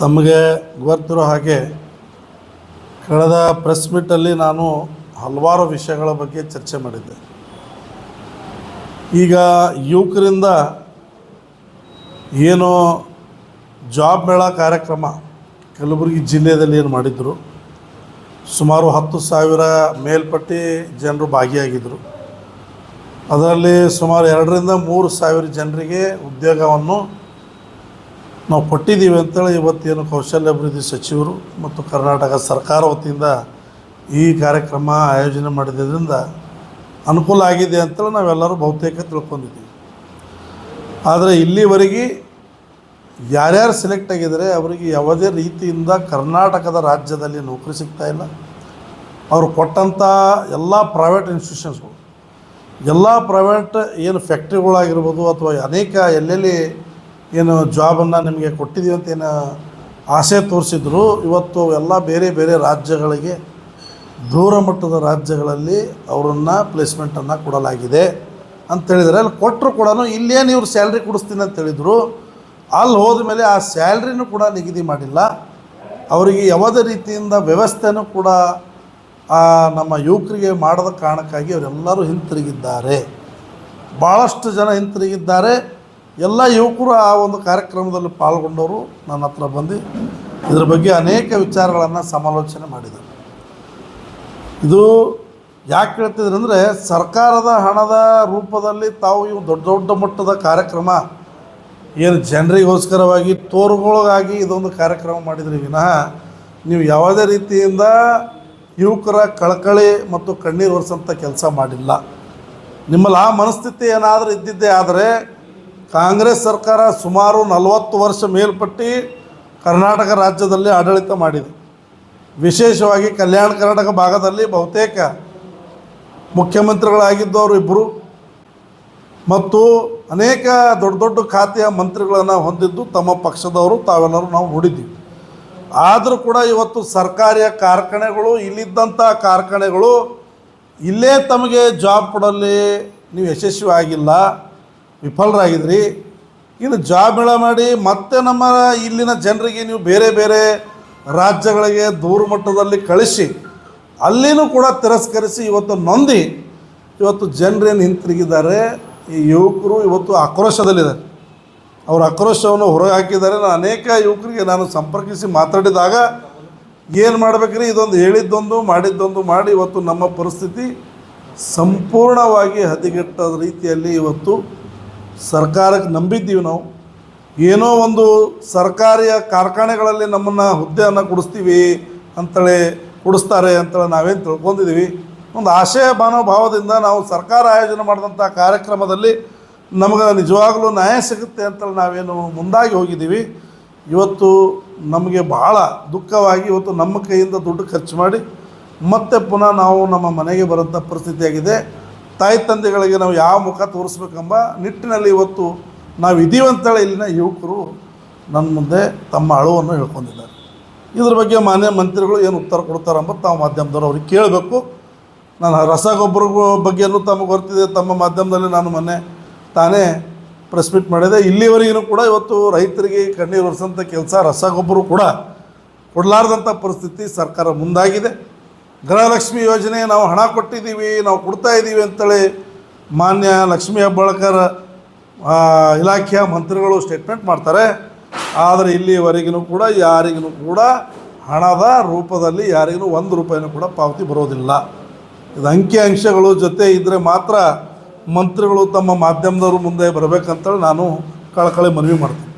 ತಮಗೆ ಗೊತ್ತಿರೋ ಹಾಗೆ ಕಳೆದ ಪ್ರೆಸ್ ಮೀಟಲ್ಲಿ ನಾನು ಹಲವಾರು ವಿಷಯಗಳ ಬಗ್ಗೆ ಚರ್ಚೆ ಮಾಡಿದ್ದೆ. ಈಗ ಯುವಕರಿಂದ ಏನು ಜಾಬ್ ಮೇಳ ಕಾರ್ಯಕ್ರಮ ಕಲಬುರಗಿ ಜಿಲ್ಲೆಯಲ್ಲಿ ಏನು ಮಾಡಿದ್ರು. ಸುಮಾರು ಹತ್ತು ಸಾವಿರ ಮೇಲ್ಪಟ್ಟಿ ಜನರು ಭಾಗಿಯಾಗಿದ್ದರು ಅದರಲ್ಲಿ ಸುಮಾರು ಎರಡರಿಂದ ಮೂರು ಸಾವಿರ ಜನರಿಗೆ ಉದ್ಯೋಗವನ್ನು ನಾವು ಕೊಟ್ಟಿದ್ದೀವಿ ಅಂತೇಳಿ ಇವತ್ತೇನು ಕೌಶಲ್ಯ ಅಭಿವೃದ್ಧಿ ಸಚಿವರು ಮತ್ತು ಕರ್ನಾಟಕ ಸರ್ಕಾರ ವತಿಯಿಂದ ಈ ಕಾರ್ಯಕ್ರಮ ಆಯೋಜನೆ ಮಾಡಿದ್ದರಿಂದ ಅನುಕೂಲ ಆಗಿದೆ ಅಂತೇಳಿ ನಾವೆಲ್ಲರೂ ಬಹುತೇಕ ತಿಳ್ಕೊಂಡಿದ್ದೀವಿ. ಆದರೆ ಇಲ್ಲಿವರೆಗೆ ಯಾರ್ಯಾರು ಸೆಲೆಕ್ಟ್ ಆಗಿದ್ದಾರೆ ಅವರಿಗೆ ಯಾವುದೇ ರೀತಿಯಿಂದ ಕರ್ನಾಟಕದ ರಾಜ್ಯದಲ್ಲಿ ನೌಕರಿ ಸಿಗ್ತಾ ಇಲ್ಲ. ಅವರು ಕೊಟ್ಟಂಥ ಎಲ್ಲ ಪ್ರೈವೇಟ್ ಇನ್ಸ್ಟಿಟ್ಯೂಷನ್ಸ್ಗಳು ಎಲ್ಲ ಪ್ರೈವೇಟ್ ಏನು ಫ್ಯಾಕ್ಟ್ರಿಗಳಾಗಿರ್ಬೋದು ಅಥವಾ ಅನೇಕ ಎಲ್ಲೆಲ್ಲಿ ಏನು ಜಾಬನ್ನು ನಿಮಗೆ ಕೊಟ್ಟಿದ್ದೀವಿ ಅಂತ ಏನು ಆಸೆ ತೋರಿಸಿದ್ರು, ಇವತ್ತು ಎಲ್ಲ ಬೇರೆ ಬೇರೆ ರಾಜ್ಯಗಳಿಗೆ, ದೂರ ಮಟ್ಟದ ರಾಜ್ಯಗಳಲ್ಲಿ ಅವರನ್ನು ಪ್ಲೇಸ್ಮೆಂಟನ್ನು ಕೊಡಲಾಗಿದೆ ಅಂತೇಳಿದರೆ ಅಲ್ಲಿ ಕೊಟ್ಟರು ಕೂಡ ಇಲ್ಲೇನು ಇವ್ರು ಸ್ಯಾಲ್ರಿ ಕೊಡಿಸ್ತೀನಿ ಅಂತ ಹೇಳಿದರು. ಅಲ್ಲಿ ಹೋದ ಮೇಲೆ ಆ ಸ್ಯಾಲ್ರಿನೂ ಕೂಡ ನಿಗದಿ ಮಾಡಿಲ್ಲ. ಅವರಿಗೆ ಯಾವುದೇ ರೀತಿಯಿಂದ ವ್ಯವಸ್ಥೆನೂ ಕೂಡ ನಮ್ಮ ಯುವಕರಿಗೆ ಮಾಡದ ಕಾರಣಕ್ಕಾಗಿ ಅವರೆಲ್ಲರೂ ಹಿಂತಿರುಗಿದ್ದಾರೆ. ಭಾಳಷ್ಟು ಜನ ಹಿಂತಿರುಗಿದ್ದಾರೆ. ಎಲ್ಲ ಯುವಕರು ಆ ಒಂದು ಕಾರ್ಯಕ್ರಮದಲ್ಲಿ ಪಾಲ್ಗೊಂಡವರು ನನ್ನ ಹತ್ರ ಬಂದು ಇದರ ಬಗ್ಗೆ ಅನೇಕ ವಿಚಾರಗಳನ್ನು ಸಮಾಲೋಚನೆ ಮಾಡಿದರು. ಇದು ಯಾಕೆ ಹೇಳ್ತಿದ್ರು ಅಂದರೆ ಸರ್ಕಾರದ ಹಣದ ರೂಪದಲ್ಲಿ ತಾವು ಇವು ದೊಡ್ಡ ದೊಡ್ಡ ಮಟ್ಟದ ಕಾರ್ಯಕ್ರಮ. ಏನು ಜನರಿಗೋಸ್ಕರವಾಗಿ ತೋರುಗಳಿಗಾಗಿ ಇದೊಂದು ಕಾರ್ಯಕ್ರಮ ಮಾಡಿದ್ರಿ ವಿನಃ ನೀವು ಯಾವುದೇ ರೀತಿಯಿಂದ ಯುವಕರ ಕಳಕಳಿ ಮತ್ತು ಕಣ್ಣೀರು ಒರೆಸಂಥ ಕೆಲಸ ಮಾಡಿಲ್ಲ. ನಿಮ್ಮಲ್ಲಿ ಆ ಮನಸ್ಥಿತಿ ಏನಾದರೂ ಇದ್ದಿದ್ದೇ ಆದರೆ ಕಾಂಗ್ರೆಸ್ ಸರ್ಕಾರ ಸುಮಾರು ನಲವತ್ತು ವರ್ಷ ಮೇಲ್ಪಟ್ಟು ಕರ್ನಾಟಕ ರಾಜ್ಯದಲ್ಲಿ ಆಡಳಿತ ಮಾಡಿದೆ. ವಿಶೇಷವಾಗಿ ಕಲ್ಯಾಣ ಕರ್ನಾಟಕ ಭಾಗದಲ್ಲಿ ಬಹುತೇಕ ಮುಖ್ಯಮಂತ್ರಿಗಳಾಗಿದ್ದವರು ಇಬ್ಬರು ಮತ್ತು ಅನೇಕ ದೊಡ್ಡ ದೊಡ್ಡ ಖಾತೆಯ ಮಂತ್ರಿಗಳನ್ನು ಹೊಂದಿದ್ದು ತಮ್ಮ ಪಕ್ಷದವರು, ತಾವೆಲ್ಲರೂ ನಾವು ಹೂಡಿದ್ದೀವಿ ಆದರೂ ಕೂಡ ಇವತ್ತು ಸರ್ಕಾರಿಯ ಕಾರ್ಖಾನೆಗಳು, ಇಲ್ಲಿದ್ದಂಥ ಕಾರ್ಖಾನೆಗಳು ಇಲ್ಲೇ ತಮಗೆ ಜಾಬ್ ಕೊಡಲಿ, ನೀವು ಯಶಸ್ವಿ ಆಗಿಲ್ಲ. ವಿಫಲರಾಗಿದ್ರಿ. ಇನ್ನು ಜಾಬ್ ಮೇಳ ಮಾಡಿ ಮತ್ತೆ ನಮ್ಮ ಇಲ್ಲಿನ ಜನರಿಗೆ ನೀವು ಬೇರೆ ಬೇರೆ ರಾಜ್ಯಗಳಿಗೆ ದೂರ ಮಟ್ಟದಲ್ಲಿ ಕಳಿಸಿ, ಅಲ್ಲಿನೂ ಕೂಡ ತಿರಸ್ಕರಿಸಿ ಇವತ್ತು ನೊಂದಿ, ಇವತ್ತು ಜನರೇನು ಹಿಂತಿರುಗಿದ್ದಾರೆ ಈ ಯುವಕರು ಇವತ್ತು ಆಕ್ರೋಶದಲ್ಲಿದ್ದಾರೆ. ಅವರ ಆಕ್ರೋಶವನ್ನು ಹೊರಗೆ ಹಾಕಿದ್ದಾರೆ ನಾನು ಅನೇಕ ಯುವಕರಿಗೆ ನಾನು ಸಂಪರ್ಕಿಸಿ ಮಾತಾಡಿದಾಗ ಏನು ಮಾಡಬೇಕ್ರಿ? ಇದೊಂದು ಹೇಳಿದ್ದೊಂದು, ಮಾಡಿದ್ದೊಂದು ಮಾಡಿ ಇವತ್ತು ನಮ್ಮ ಪರಿಸ್ಥಿತಿ ಸಂಪೂರ್ಣವಾಗಿ ಹದಿಗೆಟ್ಟದ ರೀತಿಯಲ್ಲಿ ಇವತ್ತು ಸರ್ಕಾರಕ್ಕೆ ನಂಬಿದ್ದೀವಿ ನಾವು. ಏನೋ ಒಂದು ಸರ್ಕಾರಿಯ ಕಾರ್ಖಾನೆಗಳಲ್ಲಿ ನಮ್ಮನ್ನು ಹುದ್ದೆಯನ್ನು ಕೊಡಿಸ್ತೀವಿ ಅಂತೇಳಿ ಕೊಡಿಸ್ತಾರೆ ಅಂತೇಳಿ ನಾವೇನು ತಿಳ್ಕೊಂಡಿದ್ದೀವಿ. ಒಂದು ಆಶಯ ಮನೋಭಾವದಿಂದ ನಾವು ಸರ್ಕಾರ ಆಯೋಜನೆ ಮಾಡಿದಂಥ ಕಾರ್ಯಕ್ರಮದಲ್ಲಿ ನಮಗೆ ನಿಜವಾಗಲೂ ನ್ಯಾಯ ಸಿಗುತ್ತೆ ಅಂತೇಳಿ ನಾವೇನು ಮುಂದಾಗಿ ಹೋಗಿದ್ದೀವಿ. ಇವತ್ತು ನಮಗೆ ಭಾಳ ದುಃಖವಾಗಿ ಇವತ್ತು ನಮ್ಮ ಕೈಯಿಂದ ದುಡ್ಡು ಖರ್ಚು ಮಾಡಿ ಮತ್ತೆ ಪುನಃ ನಾವು ನಮ್ಮ ಮನೆಗೆ ಬರೋಂಥ ಪರಿಸ್ಥಿತಿ ಆಗಿದೆ. ತಾಯಿ ತಂದೆಗಳಿಗೆ ನಾವು ಯಾವ ಮುಖ ತೋರಿಸ್ಬೇಕೆಂಬ ನಿಟ್ಟಿನಲ್ಲಿ ಇವತ್ತು ನಾವು ಇದೀವಂತೇಳಿ ಇಲ್ಲಿನ ಯುವಕರು ನನ್ನ ಮುಂದೆ ತಮ್ಮ ಅಳುವನ್ನು ಹೇಳ್ಕೊಂಡಿದ್ದಾರೆ. ಇದ್ರ ಬಗ್ಗೆ ಮಾನ್ಯ ಮಂತ್ರಿಗಳು ಏನು ಉತ್ತರ ಕೊಡ್ತಾರೆ ಅಂಬದು ತಾವು ಮಾಧ್ಯಮದವರು ಅವ್ರಿಗೆ ಕೇಳಬೇಕು. ನಾನು ರಸಗೊಬ್ಬರ ಬಗ್ಗೆಯೂ ತಮಗೆ ಗೊತ್ತಿದೆ ತಮ್ಮ ಮಾಧ್ಯಮದಲ್ಲಿ ನಾನು ಮೊನ್ನೆ ತಾನೇ ಪ್ರೆಸ್ ಮೀಟ್ ಮಾಡಿದೆ. ಇಲ್ಲಿವರೆಗೂ ಕೂಡ ಇವತ್ತು ರೈತರಿಗೆ ಕಣ್ಣೀರು ಒರೆಸೋಂಥ ಕೆಲಸ ರಸಗೊಬ್ಬರ ಕೂಡ ಕೊಡಲಾರ್ದಂಥ ಪರಿಸ್ಥಿತಿ ಸರ್ಕಾರ ಮುಂದಾಗಿದೆ. ಗೃಹಲಕ್ಷ್ಮಿ ಯೋಜನೆ ನಾವು ಹಣ ಕೊಟ್ಟಿದ್ದೀವಿ, ನಾವು ಕೊಡ್ತಾ ಇದ್ದೀವಿ ಅಂತೇಳಿ ಮಾನ್ಯ ಲಕ್ಷ್ಮೀ ಹೆಬ್ಬಾಳ್ಕರ್ ಇಲಾಖೆಯ ಮಂತ್ರಿಗಳು ಸ್ಟೇಟ್ಮೆಂಟ್ ಮಾಡ್ತಾರೆ. ಆದರೆ ಇಲ್ಲಿವರೆಗೂ ಕೂಡ ಯಾರಿಗೂ ಕೂಡ ಹಣದ ರೂಪದಲ್ಲಿ ಯಾರಿಗೂ ಒಂದು ರೂಪಾಯಿನೂ ಕೂಡ ಪಾವತಿ ಬರೋದಿಲ್ಲ. ಇದು ಅಂಕಿ ಅಂಶಗಳು ಜೊತೆ ಇದ್ದರೆ ಮಾತ್ರ ಮಂತ್ರಿಗಳು ತಮ್ಮ ಮಾಧ್ಯಮದವರು ಮುಂದೆ ಬರಬೇಕಂತೇಳಿ ನಾನು ಕಳಕಳಿ ಮನವಿ ಮಾಡ್ತೀನಿ.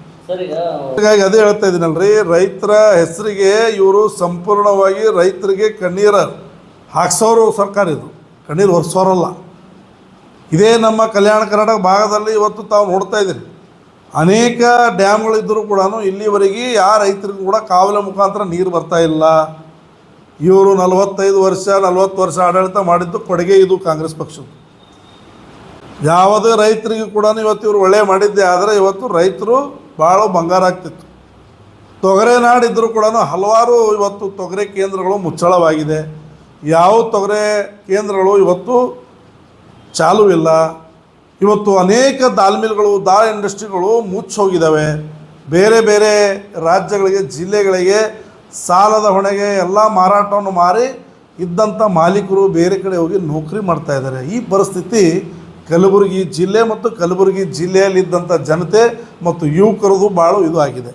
ಹಾಗಾಗಿ ಅದೇ ಹೇಳ್ತಾ ಇದ್ದೀನಲ್ರಿ, ರೈತರ ಹೆಸರಿಗೆ ಇವರು ಸಂಪೂರ್ಣವಾಗಿ ರೈತರಿಗೆ ಕಣ್ಣೀರು ಹಾಕ್ಸೋರು ಸರ್ಕಾರ ಇದು. ಕಣ್ಣೀರು ಒರೆಸೋರಲ್ಲ. ಇದೇ ನಮ್ಮ ಕಲ್ಯಾಣ ಕರ್ನಾಟಕ ಭಾಗದಲ್ಲಿ ಇವತ್ತು ತಾವು ನೋಡ್ತಾ ಇದ್ದೀರಿ. ಅನೇಕ ಡ್ಯಾಮ್ಗಳಿದ್ದರೂ ಕೂಡ ಇಲ್ಲಿವರೆಗೆ ಯಾವ ರೈತರಿಗೂ ಕೂಡ ಕಾವಲ ಮುಖಾಂತರ ನೀರು ಬರ್ತಾ ಇಲ್ಲ. ಇವರು ನಲವತ್ತೈದು ವರ್ಷ, ನಲವತ್ತು ವರ್ಷ ಆಡಳಿತ ಮಾಡಿದ್ದು ಕೊಡುಗೆ ಇದು ಕಾಂಗ್ರೆಸ್ ಪಕ್ಷದ್ದು. ಯಾವುದೇ ರೈತರಿಗೂ ಕೂಡ ಇವತ್ತು ಇವರು ಒಳ್ಳೆ ಮಾಡಿದ್ದೆ, ಆದರೆ ಇವತ್ತು ರೈತರು ಭಾಳ ಬಂಗಾರ ಆಗ್ತಿತ್ತು. ತೊಗರೆ ನಾಡಿದ್ದರೂ ಕೂಡ ಹಲವಾರು ಇವತ್ತು ತೊಗರೆ ಕೇಂದ್ರಗಳು ಮುಚ್ಚಳವಾಗಿದೆ. ಯಾವ ತೊಗರೆ ಕೇಂದ್ರಗಳು ಇವತ್ತು ಚಾಲೂ ಇಲ್ಲ. ಇವತ್ತು ಅನೇಕ ದಾಲ್ ಮಿಲ್ಗಳು ದಾಲ್ ಇಂಡಸ್ಟ್ರಿಗಳು ಮುಚ್ಚಿ ಹೋಗಿದ್ದಾವೆ ಬೇರೆ ಬೇರೆ ರಾಜ್ಯಗಳಿಗೆ, ಜಿಲ್ಲೆಗಳಿಗೆ ಸಾಲದ ಹೊಣೆಗೆ ಎಲ್ಲ ಮಾರಾಟವನ್ನು ಮಾರಿ ಇದ್ದಂಥ ಮಾಲೀಕರು ಬೇರೆ ಕಡೆ ಹೋಗಿ ನೌಕರಿ ಮಾಡ್ತಾ ಇದ್ದಾರೆ. ಈ ಪರಿಸ್ಥಿತಿ ಕಲಬುರಗಿ ಜಿಲ್ಲೆ ಮತ್ತು ಕಲಬುರಗಿ ಜಿಲ್ಲೆಯಲ್ಲಿದ್ದಂಥ ಜನತೆ ಮತ್ತು ಯುವಕರದು ಭಾಳ ಇದು ಆಗಿದೆ.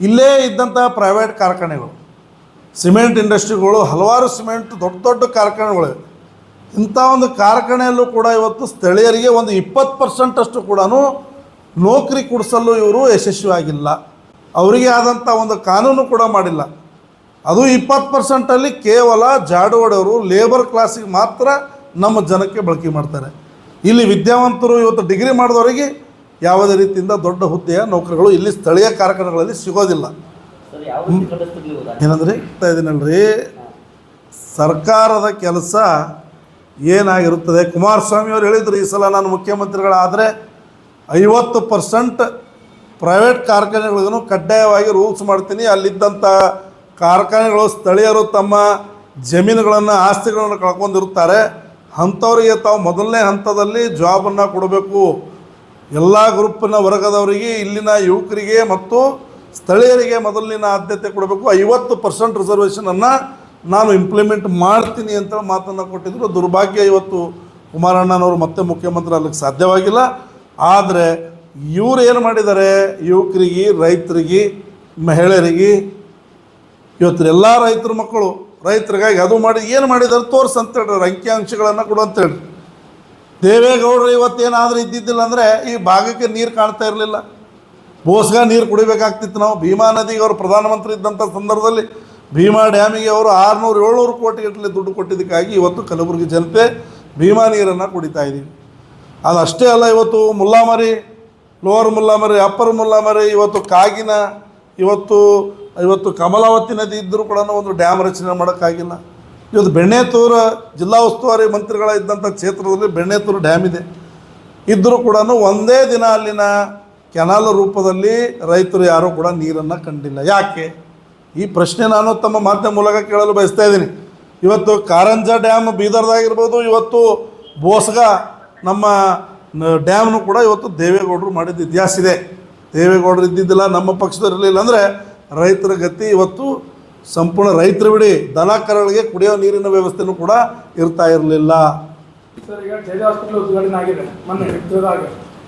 ಇಲ್ಲೇ ಇದ್ದಂಥ ಪ್ರೈವೇಟ್ ಕಾರ್ಖಾನೆಗಳು ಸಿಮೆಂಟ್ ಇಂಡಸ್ಟ್ರಿಗಳು ಹಲವಾರು ಸಿಮೆಂಟ್ ದೊಡ್ಡ ದೊಡ್ಡ ಕಾರ್ಖಾನೆಗಳಿವೆ ಇಂಥ ಒಂದು ಕಾರ್ಖಾನೆಯಲ್ಲೂ ಕೂಡ ಇವತ್ತು ಸ್ಥಳೀಯರಿಗೆ ಒಂದು ಇಪ್ಪತ್ತು ಪರ್ಸೆಂಟಷ್ಟು ಕೂಡ ನೌಕರಿ ಕೊಡಿಸಲು ಇವರು ಯಶಸ್ವಿಯಾಗಿಲ್ಲ. ಅವರಿಗೆ ಆದಂಥ ಒಂದು ಕಾನೂನು ಕೂಡ ಮಾಡಿಲ್ಲ. ಅದು ಇಪ್ಪತ್ತು ಪರ್ಸೆಂಟಲ್ಲಿ ಕೇವಲ ಜಾಡುವಡೆಯವರು ಲೇಬರ್ ಕ್ಲಾಸಿಗೆ ಮಾತ್ರ ನಮ್ಮ ಜನಕ್ಕೆ ಬಳಕೆ ಮಾಡ್ತಾರೆ. ಇಲ್ಲಿ ವಿದ್ಯಾವಂತರು ಇವತ್ತು ಡಿಗ್ರಿ ಮಾಡಿದವರಿಗೆ ಯಾವುದೇ ರೀತಿಯಿಂದ ದೊಡ್ಡ ಹುದ್ದೆಯ ನೌಕರಿಗಳು ಇಲ್ಲಿ ಸ್ಥಳೀಯ ಕಾರ್ಖಾನೆಗಳಲ್ಲಿ ಸಿಗೋದಿಲ್ಲ? ಏನಂದ್ರೆ ಹೇಳ್ತಾ ಇದೀನಲ್ರಿ ಸರ್ಕಾರದ ಕೆಲಸ ಏನಾಗಿರುತ್ತದೆ? ಕುಮಾರಸ್ವಾಮಿ ಅವರು ಹೇಳಿದ್ರು ಈ ಸಲ ನಾನು ಮುಖ್ಯಮಂತ್ರಿಗಳಾದರೆ ಐವತ್ತು ಪರ್ಸೆಂಟ್ ಪ್ರೈವೇಟ್ ಕಾರ್ಖಾನೆಗಳಿಗೂ ಕಡ್ಡಾಯವಾಗಿ ರೂಲ್ಸ್ ಮಾಡ್ತೀನಿ. ಅಲ್ಲಿದ್ದಂಥ ಕಾರ್ಖಾನೆಗಳು ಸ್ಥಳೀಯರು ತಮ್ಮ ಜಮೀನುಗಳನ್ನು ಆಸ್ತಿಗಳನ್ನು ಕಳ್ಕೊಂಡಿರುತ್ತಾರೆ. ಅಂಥವರಿಗೆ ತಾವು ಮೊದಲನೇ ಹಂತದಲ್ಲಿ ಜಾಬನ್ನು ಕೊಡಬೇಕು. ಎಲ್ಲ ಗ್ರೂಪಿನ ವರ್ಗದವರಿಗೆ, ಇಲ್ಲಿನ ಯುವಕರಿಗೆ ಮತ್ತು ಸ್ಥಳೀಯರಿಗೆ ಮೊದಲಿನ ಆದ್ಯತೆ ಕೊಡಬೇಕು. ಐವತ್ತು ಪರ್ಸೆಂಟ್ ರಿಸರ್ವೇಷನನ್ನು ನಾನು ಇಂಪ್ಲಿಮೆಂಟ್ ಮಾಡ್ತೀನಿ ಅಂತ ಮಾತನ್ನು ಕೊಟ್ಟಿದ್ದರು ದುರ್ಭಾಗ್ಯ ಇವತ್ತು ಕುಮಾರಣ್ಣನವರು ಮತ್ತೆ ಮುಖ್ಯಮಂತ್ರಿ ಅಲ್ಲಿಗೆ ಸಾಧ್ಯವಾಗಿಲ್ಲ. ಆದರೆ ಇವ್ರು ಏನು ಮಾಡಿದ್ದಾರೆ? ಯುವಕರಿಗೆ, ರೈತರಿಗೆ, ಮಹಿಳೆಯರಿಗೆ ಇವತ್ತು ಎಲ್ಲ ರೈತರ ಮಕ್ಕಳು ರೈತರಿಗಾಗಿ ಅದು ಮಾಡಿ ಏನು ಮಾಡಿದ್ದಾರೆ ತೋರ್ಸು ಅಂತ ಹೇಳ್ರಿ, ಅಂಕಿಅಂಶಗಳನ್ನು ಕೊಡು ಅಂತ ಹೇಳ್ರಿ. ದೇವೇಗೌಡರು ಇವತ್ತೇನಾದರೂ ಇದ್ದಿದ್ದಿಲ್ಲ ಅಂದರೆ ಈ ಭಾಗಕ್ಕೆ ನೀರು ಕಾಣ್ತಾ ಇರಲಿಲ್ಲ. ಬೋಸ್ಗ ನೀರು ಕುಡಿಬೇಕಾಗ್ತಿತ್ತು ನಾವು. ಭೀಮಾ ನದಿಗೆ ಅವರು ಪ್ರಧಾನಮಂತ್ರಿ ಇದ್ದಂಥ ಸಂದರ್ಭದಲ್ಲಿ ಭೀಮಾ ಡ್ಯಾಮಿಗೆ ಅವರು ಆರುನೂರು, ಏಳ್ನೂರು ಕೋಟಿ ಗಟ್ಟಲೆ ದುಡ್ಡು ಕೊಟ್ಟಿದ್ದಕ್ಕಾಗಿ ಇವತ್ತು ಕಲಬುರಗಿ ಜನತೆ ಭೀಮಾ ನೀರನ್ನು ಕುಡಿತಾ ಇದ್ದೀವಿ ಅಷ್ಟೇ ಅಲ್ಲ, ಇವತ್ತು ಮುಲ್ಲಾಮರಿ, ಲೋವರ್ ಮುಲ್ಲಾಮರಿ, ಅಪ್ಪರ್ ಮುಲ್ಲಾಮರಿ, ಇವತ್ತು ಕಾಗಿನ, ಇವತ್ತು ಇವತ್ತು ಕಮಲಾವತಿ ನದಿ ಇದ್ದರೂ ಕೂಡ ಒಂದು ಡ್ಯಾಮ್ ರಚನೆ ಮಾಡೋಕ್ಕಾಗಿಲ್ಲ. ಇವತ್ತು ಬೆಣ್ಣೆತೂರ ಜಿಲ್ಲಾ ಉಸ್ತುವಾರಿ ಮಂತ್ರಿಗಳ ಇದ್ದಂಥ ಕ್ಷೇತ್ರದಲ್ಲಿ ಬೆಣ್ಣೆತೂರು ಡ್ಯಾಮ್ ಇದೆ. ಇದ್ದರೂ ಕೂಡ ಒಂದೇ ದಿನ ಅಲ್ಲಿನ ಕೆನಾಲ್ ರೂಪದಲ್ಲಿ ರೈತರು ಯಾರೂ ಕೂಡ ನೀರನ್ನು ಕಂಡಿಲ್ಲ. ಯಾಕೆ? ಈ ಪ್ರಶ್ನೆ ನಾನು ತಮ್ಮ ಮಾಧ್ಯಮ ಮೂಲಕ ಕೇಳಲು ಬಯಸ್ತಾ ಇದ್ದೀನಿ. ಇವತ್ತು ಕಾರಂಜ ಡ್ಯಾಮ್ ಬೀದರ್ದಾಗಿರ್ಬೋದು, ಇವತ್ತು ಬೋಸ್ಗ ನಮ್ಮ ಡ್ಯಾಮ್ನು ಕೂಡ ಇವತ್ತು ದೇವೇಗೌಡರು ಮಾಡಿದ ಇತಿಹಾಸ ಇದೆ. ದೇವೇಗೌಡರು ಇದ್ದಿದ್ದಿಲ್ಲ, ನಮ್ಮ ಪಕ್ಷದಲ್ಲಿರಲಿಲ್ಲ ಅಂದರೆ ರೈತರ ಗತಿ ಇವತ್ತು ಸಂಪೂರ್ಣ ರೈತರು ಬಿಡಿ ದನ ಕರುಗಳಿಗೆ ಕುಡಿಯೋ ನೀರಿನ ವ್ಯವಸ್ಥೆನೂ ಕೂಡ ಇರ್ತಾ ಇರಲಿಲ್ಲ. ಸರ್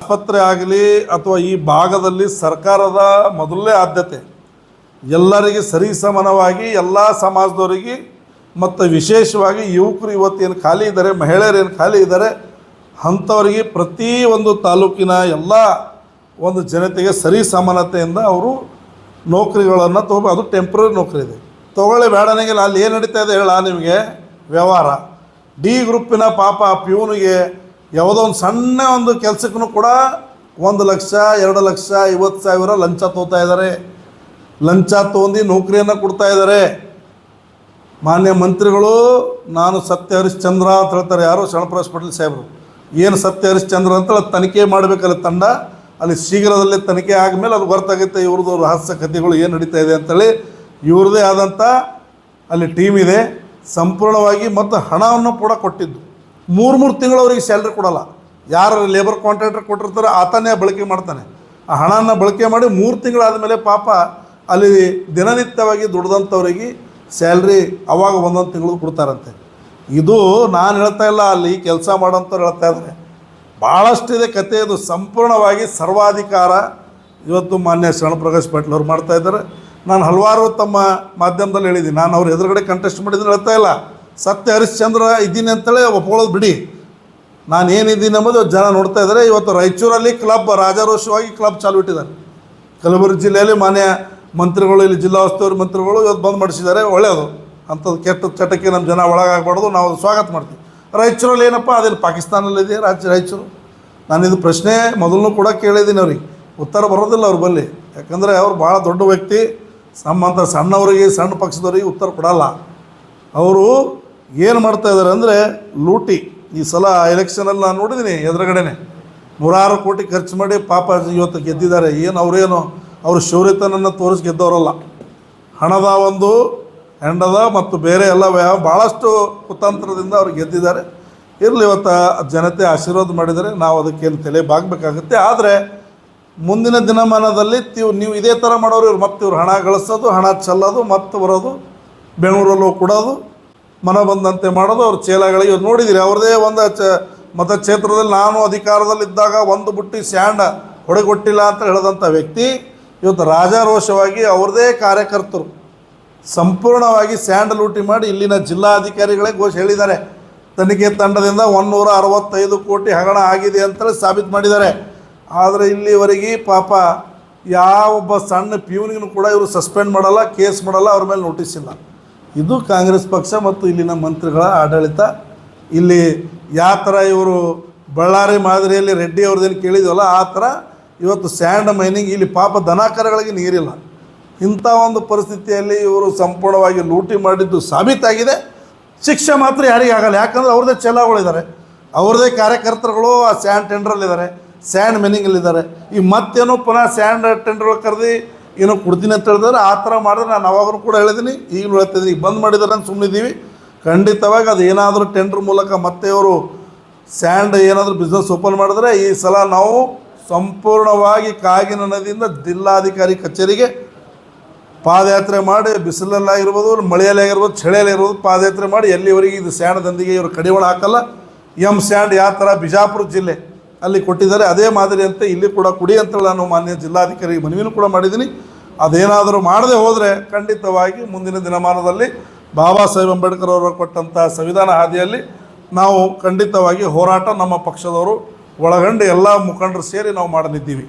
ಆಸ್ಪತ್ರೆ ಆಗಲಿ ಅಥವಾ ಈ ಭಾಗದಲ್ಲಿ ಸರ್ಕಾರದ ಮೊದಲನೇ ಆದ್ಯತೆ ಎಲ್ಲರಿಗೆ ಸರಿಸಮಾನವಾಗಿ ಎಲ್ಲ ಸಮಾಜದವರಿಗೆ ಮತ್ತು ವಿಶೇಷವಾಗಿ ಯುವಕರು ಇವತ್ತು ಏನು ಖಾಲಿ ಇದ್ದಾರೆ ಮಹಿಳೆಯರು ಏನು ಖಾಲಿ ಇದ್ದಾರೆ ಅಂಥವರಿಗೆ ಪ್ರತಿ ಒಂದು ತಾಲೂಕಿನ ಎಲ್ಲ ಒಂದು ಜನತೆಗೆ ಸರಿ ಸಮಾನತೆಯಿಂದ ಅವರು ನೌಕರಿಗಳನ್ನು ತಗೋ ಅದು ಟೆಂಪ್ರರಿ ನೌಕರಿ ಇದೆ. ತೊಗೊಳ್ಳಿ ಬೇಡನಿಗೆ ಅಲ್ಲಿ ಏನು ನಡೀತಾ ಇದೆ ಹೇಳ ನಿಮಗೆ ವ್ಯವಹಾರ. ಡಿ ಗ್ರೂಪಿನ ಪಾಪ ಪ್ಯೂನಿಗೆ ಯಾವುದೋ ಒಂದು ಸಣ್ಣ ಒಂದು ಕೆಲಸಕ್ಕೂ ಕೂಡ ಒಂದು ಲಕ್ಷ, ಎರಡು ಲಕ್ಷ, ಐವತ್ತು ಸಾವಿರ ಲಂಚ ತಗೋತಾ ಇದ್ದಾರೆ ಲಂಚ ತೊಗೊಂಡು ನೌಕರಿಯನ್ನು ಕೊಡ್ತಾ ಇದ್ದಾರೆ ಮಾನ್ಯ ಮಂತ್ರಿಗಳು, ನಾನು ಸತ್ಯ ಹರಿಶ್ಚಂದ್ರ ಅಂತ ಹೇಳ್ತಾರೆ ಯಾರು? ಶರಣಪ್ರಕಾಶ್ ಪಟೇಲ್ ಸಾಹೇಬರು. ಏನು ಸತ್ಯ ಹರಿಶ್ಚಂದ್ರ ಅಂತ ತನಿಖೆ ಮಾಡಬೇಕಲ್ಲ ತಂಡ. ಅಲ್ಲಿ ಶೀಘ್ರದಲ್ಲೇ ತನಿಖೆ ಆದಮೇಲೆ ಅದು ಗೊತ್ತಾಗುತ್ತೆ ಇವ್ರದ್ದು ರಹಸ್ಯ ಕಥೆಗಳು ಏನು ನಡೀತಾ ಇದೆ ಅಂತೇಳಿ ಇವ್ರದ್ದೇ ಆದಂಥ ಅಲ್ಲಿ ಟೀಮ್ ಇದೆ. ಸಂಪೂರ್ಣವಾಗಿ ಮತ್ತು ಹಣವನ್ನು ಕೂಡ ಕೊಟ್ಟಿದ್ದು. ಮೂರು ಮೂರು ತಿಂಗಳು ಅವರಿಗೆ ಸ್ಯಾಲ್ರಿ ಕೊಡಲ್ಲ. ಯಾರು ಲೇಬರ್ ಕಾಂಟ್ರಾಕ್ಟರ್ ಕೊಟ್ಟಿರ್ತಾರೋ ಆತನೇ ಬಳಕೆ ಮಾಡ್ತಾನೆ. ಆ ಹಣವನ್ನು ಬಳಕೆ ಮಾಡಿ ಮೂರು ತಿಂಗಳಾದಮೇಲೆ ಪಾಪ ಅಲ್ಲಿ ದಿನನಿತ್ಯವಾಗಿ ದುಡ್ದಂಥವ್ರಿಗೆ ಸ್ಯಾಲ್ರಿ ಅವಾಗ ಒಂದೊಂದು ತಿಂಗಳು ಕೊಡ್ತಾರಂತೆ. ಇದು ನಾನು ಹೇಳ್ತಾ ಇಲ್ಲ, ಅಲ್ಲಿ ಕೆಲಸ ಮಾಡೋಂಥವ್ರು ಹೇಳ್ತಾ ಇದ್ದಾರೆ ಭಾಳಷ್ಟಿದೆ ಕತೆ ಅದು ಸಂಪೂರ್ಣವಾಗಿ ಸರ್ವಾಧಿಕಾರ. ಇವತ್ತು ಮಾನ್ಯ ಶರಣ ಶರಣಪ್ರಕಾಶ್ ಪಾಟೀಲ್ ಅವ್ರು ಮಾಡ್ತಾ ಇದ್ದಾರೆ. ನಾನು ಹಲವಾರು ತಮ್ಮ ಮಾಧ್ಯಮದಲ್ಲಿ ಹೇಳಿದ್ದೀನಿ. ನಾನು ಅವ್ರ ಎದುರುಗಡೆ ಕಂಟೆಸ್ಟ್ ಮಾಡಿದ್ದೀನಿ ಹೇಳ್ತಾ ಇಲ್ಲ. ಸತ್ಯ ಹರಿಶ್ಚಂದ್ರ ಇದ್ದೀನಿ ಅಂತೇಳಿ ಒಪ್ಕೊಳ್ಳೋದು ಬಿಡಿ. ನಾನು ಏನಿದ್ದೀನಿ ಎಂಬುದು ಜನ ನೋಡ್ತಾ ಇದ್ದಾರೆ. ಇವತ್ತು ರಾಯಚೂರಲ್ಲಿ ಕ್ಲಬ್ ರಾಜಾರೋಷವಾಗಿ ಕ್ಲಬ್ ಚಾಲು ಇಟ್ಟಿದ್ದಾರೆ. ಕಲಬುರಗಿ ಜಿಲ್ಲೆಯಲ್ಲಿ ಮಾನ್ಯ ಮಂತ್ರಿಗಳು, ಇಲ್ಲಿ ಜಿಲ್ಲಾ ಉಸ್ತುವಾರಿ ಮಂತ್ರಿಗಳು ಇವತ್ತು ಬಂದ್ ಮಾಡಿಸಿದ್ದಾರೆ. ಒಳ್ಳೆಯದು. ಅಂಥದ್ದು ಕೆಟ್ಟ ಚಟಕ್ಕೆ ನಮ್ಮ ಜನ ಒಳಗಾಗಬಾರ್ದು. ನಾವು ಸ್ವಾಗತ ಮಾಡ್ತೀವಿ. ರಾಯಚೂರಲ್ಲಿ ಏನಪ್ಪ? ಅದೇನು ಪಾಕಿಸ್ತಾನಲ್ಲಿದೆ ರಾಜ್ಯ ರಾಯಚೂರು ನಾನು ಇದು ಪ್ರಶ್ನೆ ಮೊದಲು ಕೂಡ ಕೇಳಿದ್ದೀನಿ ಅವ್ರಿಗೆ. ಉತ್ತರ ಬರೋದಿಲ್ಲ ಅವ್ರ ಬಲ್ಲಿ. ಯಾಕಂದರೆ ಅವ್ರು ಭಾಳ ದೊಡ್ಡ ವ್ಯಕ್ತಿ. ನಮ್ಮಂಥ ಸಣ್ಣವರಿಗೆ, ಸಣ್ಣ ಪಕ್ಷದವರಿಗೆ ಉತ್ತರ ಕೊಡಲ್ಲ. ಅವರು ಏನು ಮಾಡ್ತಾ ಇದ್ದಾರೆ ಅಂದರೆ ಲೂಟಿ. ಈ ಸಲ ಎಲೆಕ್ಷನಲ್ಲಿ ನಾನು ನೋಡಿದ್ದೀನಿ ಎದುರುಗಡೆನೆ. ನೂರಾರು ಕೋಟಿ ಖರ್ಚು ಮಾಡಿ ಪಾಪ ಇವತ್ತು ಗೆದ್ದಿದ್ದಾರೆ. ಏನು ಅವರೇನು? ಅವರು ಶೌರ್ಯತನನ್ನು ತೋರಿಸಿ ಗೆದ್ದವರಲ್ಲ. ಹಣದ ಒಂದು ಹೆಂಡದ ಮತ್ತು ಬೇರೆ ಎಲ್ಲ ವ್ಯವ ಭಾಳಷ್ಟು ಕುತಂತ್ರದಿಂದ ಅವ್ರು ಗೆದ್ದಿದ್ದಾರೆ. ಇರಲಿ ಇವತ್ತು ಜನತೆ ಆಶೀರ್ವಾದ ಮಾಡಿದರೆ ನಾವು ಅದಕ್ಕೇನು ತಲೆ ಬಾಗಬೇಕಾಗುತ್ತೆ. ಆದರೆ ಮುಂದಿನ ದಿನಮಾನದಲ್ಲಿ ತೀವ್ ನೀವು ಇದೇ ಥರ ಮಾಡೋರು ಇವ್ರು ಮತ್ತೆ ಇವ್ರು ಹಣ ಗಳಿಸೋದು, ಹಣ ಚೆಲ್ಲೋದು, ಮತ್ತೆ ಬರೋದು, ಬೆಂಗಳೂರಲ್ಲೂ ಕೊಡೋದು, ಮನ ಬಂದಂತೆ ಮಾಡೋದು, ಅವ್ರ ಚೇಲಗಳಿಗೆ ಇವ್ರು ನೋಡಿದಿರಿ ಅವ್ರದ್ದೇ ಒಂದು ಚ ಮತಕ್ಷೇತ್ರದಲ್ಲಿ ನಾನು ಅಧಿಕಾರದಲ್ಲಿದ್ದಾಗ ಒಂದು ಬುಟ್ಟಿ ಸ್ಯಾಂಡ ಹೊಡೆಗೊಟ್ಟಿಲ್ಲ ಅಂತ ಹೇಳಿದಂಥ ವ್ಯಕ್ತಿ ಇವತ್ತು ರಾಜಾರೋಷವಾಗಿ ಅವ್ರದ್ದೇ ಕಾರ್ಯಕರ್ತರು. ಸಂಪೂರ್ಣವಾಗಿ ಸ್ಯಾಂಡ್ ಲೂಟಿ ಮಾಡಿ ಇಲ್ಲಿನ ಜಿಲ್ಲಾಧಿಕಾರಿಗಳೇ ಘೋಷ ಹೇಳಿದ್ದಾರೆ. ತನಿಖೆ ತಂಡದಿಂದ ಒಂದೂರ ಅರವತ್ತೈದು ಕೋಟಿ ಹಗರಣ ಆಗಿದೆ ಅಂತೇಳಿ ಸಾಬೀತು ಮಾಡಿದ್ದಾರೆ. ಆದರೆ ಇಲ್ಲಿವರೆಗೆ ಪಾಪ ಯಾವೊಬ್ಬ ಸಣ್ಣ ಪ್ಯೂನಿಗೂ ಕೂಡ ಇವರು ಸಸ್ಪೆಂಡ್ ಮಾಡಲ್ಲ, ಕೇಸ್ ಮಾಡಲ್ಲ, ಅವ್ರ ಮೇಲೆ ನೋಟಿಸ್ ಇಲ್ಲ. ಇದು ಕಾಂಗ್ರೆಸ್ ಪಕ್ಷ ಮತ್ತು ಇಲ್ಲಿನ ಮಂತ್ರಿಗಳ ಆಡಳಿತ. ಇಲ್ಲಿ ಯಾವ ಥರ ಇವರು ಬಳ್ಳಾರಿ ಮಾದರಿಯಲ್ಲಿ ರೆಡ್ಡಿ ಅವ್ರದ್ದೇನು ಕೇಳಿದ್ವಲ್ಲ, ಆ ಥರ ಇವತ್ತು ಸ್ಯಾಂಡ್ ಮೈನಿಂಗ್, ಇಲ್ಲಿ ಪಾಪ ದನಕರಗಳಿಗೆ ನೀರಿಲ್ಲ. ಇಂಥ ಒಂದು ಪರಿಸ್ಥಿತಿಯಲ್ಲಿ ಇವರು ಸಂಪೂರ್ಣವಾಗಿ ಲೂಟಿ ಮಾಡಿದ್ದು ಸಾಬೀತಾಗಿದೆ. ಶಿಕ್ಷೆ ಮಾತ್ರ ಯಾರಿಗೂ ಆಗಲ್ಲ. ಯಾಕಂದರೆ ಅವ್ರದ್ದೇ ಚೆಲಗಳಿದ್ದಾರೆ ಅವ್ರದ್ದೇ ಕಾರ್ಯಕರ್ತರುಗಳು ಆ ಸ್ಯಾಂಡ್ ಟೆಂಡ್ರಲ್ಲಿದ್ದಾರೆ. ಸ್ಯಾಂಡ್ ಮೆನಿಂಗಲ್ಲಿದ್ದಾರೆ. ಈ ಮತ್ತೇನು ಪುನಃ ಸ್ಯಾಂಡ್ ಟೆಂಡರ್ ಕರೆದು ಏನು ಕೊಡ್ತೀನಿ ಅಂತ ಹೇಳಿದ್ರೆ ಆ ಥರ ಮಾಡಿದ್ರೆ ನಾನು ಅವಾಗಲೂ ಕೂಡ ಹೇಳಿದ್ದೀನಿ. ಈಗಲೂ ಹೇಳ್ತಿದ್ದೀನಿ ಈಗ ಬಂದ್ ಮಾಡಿದ್ದಾರೆ ಅಂತ ಸುಮ್ಮನಿದ್ದೀವಿ ಖಂಡಿತವಾಗಿ ಅದು ಏನಾದರೂ ಟೆಂಡ್ರ್ ಮೂಲಕ ಮತ್ತೆ ಅವರು ಸ್ಯಾಂಡ್ ಏನಾದರೂ ಬಿಸ್ನೆಸ್ ಓಪನ್ ಮಾಡಿದ್ರೆ ಈ ಸಲ ನಾವು ಸಂಪೂರ್ಣವಾಗಿ ಕಾಗಿನ ನದಿಯಿಂದ ಜಿಲ್ಲಾಧಿಕಾರಿ ಕಚೇರಿಗೆ ಪಾದಯಾತ್ರೆ ಮಾಡಿ ಬಿಸಿಲಲ್ಲಾಗಿರ್ಬೋದು ಮಳೆಯಲ್ಲೇ ಆಗಿರ್ಬೋದು, ಚಳಿಯಲ್ಲೇ ಇರ್ಬೋದು ಪಾದಯಾತ್ರೆ ಮಾಡಿ ಎಲ್ಲಿವರೆಗೆ ಇದು ಸ್ಯಾಣದೊಂದಿಗೆ ಇವರು ಕಡಿವಾಣ ಹಾಕಲ್ಲ. ಎಂ ಸ್ಯಾಂಡ್ ಯಾವ ಥರ ಬಿಜಾಪುರ ಜಿಲ್ಲೆ ಅಲ್ಲಿ ಕೊಟ್ಟಿದ್ದಾರೆ, ಅದೇ ಮಾದರಿಯಂತೆ ಇಲ್ಲಿ ಕೂಡ ಕುಡಿ ಅಂತೇಳಿ ನಾನು ಮಾನ್ಯ ಜಿಲ್ಲಾಧಿಕಾರಿಗೆ ಮನವಿನೂ ಕೂಡ ಮಾಡಿದ್ದೀನಿ. ಅದೇನಾದರೂ ಮಾಡದೆ ಹೋದರೆ ಖಂಡಿತವಾಗಿ ಮುಂದಿನ ದಿನಮಾನದಲ್ಲಿ ಬಾಬಾ ಸಾಹೇಬ್ ಅಂಬೇಡ್ಕರ್ ಅವರು ಕೊಟ್ಟಂಥ ಸಂವಿಧಾನ ಹಾದಿಯಲ್ಲಿ ನಾವು ಖಂಡಿತವಾಗಿ ಹೋರಾಟ ನಮ್ಮ ಪಕ್ಷದವರು ಒಳಗಂಡು ಎಲ್ಲ ಮುಖಂಡರು ಸೇರಿ ನಾವು ಮಾಡಲಿದ್ದೀವಿ.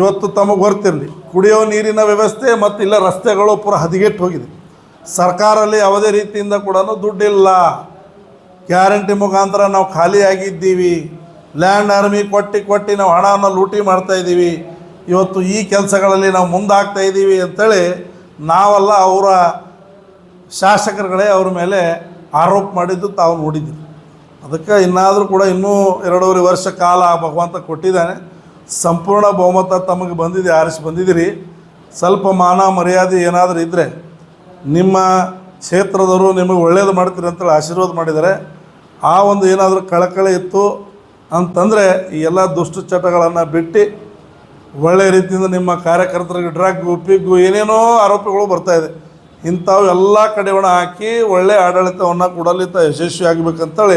ಇವತ್ತು ತಮಗೆ ಗೊತ್ತಿರಲಿ ಕುಡಿಯೋ ನೀರಿನ ವ್ಯವಸ್ಥೆ ಮತ್ತು ಇಲ್ಲ ರಸ್ತೆಗಳು ಪೂರ ಹದಗೆಟ್ಟು ಹೋಗಿದೆ. ಸರ್ಕಾರಲ್ಲಿ ಯಾವುದೇ ರೀತಿಯಿಂದ ಕೂಡ ದುಡ್ಡಿಲ್ಲ. ಗ್ಯಾರಂಟಿ ಮುಖಾಂತರ ನಾವು ಖಾಲಿಯಾಗಿದ್ದೀವಿ ಲ್ಯಾಂಡ್ ಆರ್ಮಿ ಕೊಟ್ಟು ಕೊಟ್ಟು ನಾವು ಹಣವನ್ನು ಲೂಟಿ ಮಾಡ್ತಾ ಇದ್ದೀವಿ. ಇವತ್ತು ಈ ಕೆಲಸಗಳಲ್ಲಿ ನಾವು ಮುಂದಾಗ್ತಾ ಇದ್ದೀವಿ ಅಂತೇಳಿ ನಾವೆಲ್ಲ ಅವರ ಶಾಸಕರುಗಳೇ ಅವ್ರ ಮೇಲೆ ಆರೋಪ ಮಾಡಿದ್ದು ತಾವು ನೋಡಿದ್ದೀವಿ ಅದಕ್ಕೆ ಇನ್ನಾದರೂ ಕೂಡ ಇನ್ನೂ ಎರಡೂವರೆ ವರ್ಷ ಕಾಲ ಭಗವಂತ ಕೊಟ್ಟಿದ್ದಾನೆ. ಸಂಪೂರ್ಣ ಬಹುಮತ ತಮಗೆ ಬಂದಿದೆ, ಆರಿಸಿ ಬಂದಿದ್ದೀರಿ. ಸ್ವಲ್ಪ ಮಾನ ಮರ್ಯಾದೆ ಏನಾದರೂ ಇದ್ದರೆ ನಿಮ್ಮ ಕ್ಷೇತ್ರದವರು ನಿಮಗೆ ಒಳ್ಳೇದು ಮಾಡ್ತೀರಿ ಅಂತೇಳಿ ಆಶೀರ್ವಾದ ಮಾಡಿದ್ದಾರೆ. ಆ ಒಂದು ಏನಾದರೂ ಕಳಕಳಿ ಇತ್ತು ಅಂತಂದರೆ ಈ ಎಲ್ಲ ದುಷ್ಟಚಟಗಳನ್ನು ಬಿಟ್ಟು ಒಳ್ಳೆಯ ರೀತಿಯಿಂದ ನಿಮ್ಮ ಕಾರ್ಯಕರ್ತರಿಗೆ ಡ್ರಗ್ಗು ಪಿಗ್ಗು ಏನೇನೋ ಆರೋಪಗಳು ಬರ್ತಾ ಇದೆ. ಇಂಥವು ಎಲ್ಲ ಕಡೆಗಳನ್ನ ಹಾಕಿ ಒಳ್ಳೆಯ ಆಡಳಿತವನ್ನು ಕೊಡಲಿತ ಯಶಸ್ವಿ ಆಗಬೇಕಂತೇಳಿ